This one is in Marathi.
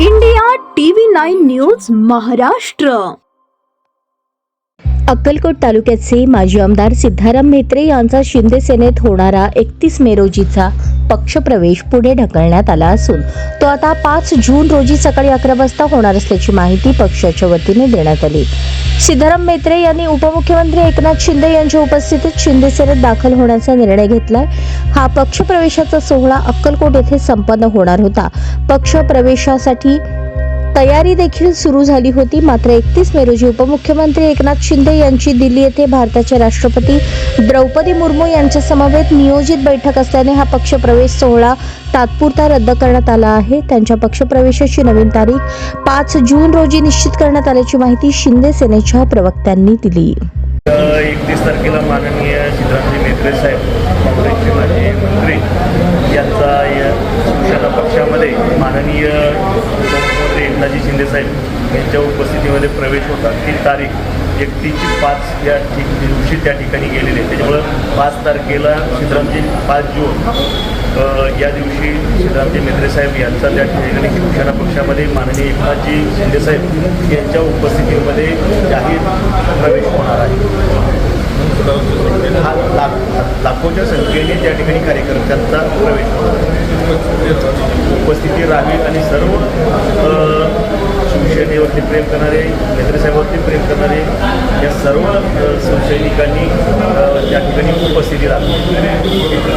India TV nine news Maharashtra. Akkalkot तालुक्याचे माजी आमदार सिद्धाराम म्हेत्रे यांचा शिंदे सेनेत होणारा एकतीस मे रोजीचा पक्षप्रवेश पुढे ढकलण्यात आला असून तो आता पाच जून रोजी सकाळी अकरा वाजता होणार असल्याची माहिती पक्षाच्या वतीने देण्यात आली. सिद्धाराम मेत्रे यांनी उपमुख्यमंत्री एकनाथ शिंदे यांच्या उपस्थितीत शिंदे सेनेत दाखल होण्याचा निर्णय घेतलाय. हा पक्ष प्रवेशाचा सोहळा अक्कलकोट येथे संपन्न होणार होता. पक्ष प्रवेशासाठी तयारी देखील सुरू झाली होती. मात्र एकतीस मे रोजी उपमुख्यमंत्री एकनाथ शिंदे यांची दिल्ली येथे भारताचे राष्ट्रपती द्रौपदी मुर्मू यांच्या समवेत नियोजित बैठक असल्याने हा पक्षप्रवेश सोहळा तात्पुरता रद्द करण्यात आला आहे. त्यांच्या पक्षप्रवेशाची नवीन तारीख पाच जून रोजी निश्चित करण्यात आल्याची माहिती शिंदे सेनेच्या प्रवक्त्यांनी दिली. एकतीस तारखेला माननीय सिद्धरामजी मेत्रे साहेब काँग्रेसचे माजी मंत्री यांचा या शिवसेना पक्षामध्ये माननीय उपमुख्यमंत्री एकनाथजी शिंदेसाहेब यांच्या उपस्थितीमध्ये प्रवेश होता. ती तारीख एकटीची पाच या ठिक दिवशी त्या ठिकाणी गेलेली. आहे त्याच्यामुळं पाच तारखेला सिद्धरामजी पाच जून या दिवशी सिद्धरामजी मेत्रे साहेब यांचा त्या ठिकाणी शिवसेना पक्षामध्ये माननीय एकनाथजी शिंदेसाहेब यांच्या उपस्थितीमध्ये जाहीर प्रवेश होणार आहे. हा लाख लाखोच्या संख्येने त्या ठिकाणी कार्यकर्त्यांचा प्रवेश होणार आहे. उपस्थिती राहील आणि सर्व अ, प्रेम करणारे मेत्रे साहेबांवरती प्रेम करणारे या सर्व शिवसैनिकांनी त्या ठिकाणी उपस्थिती राहतील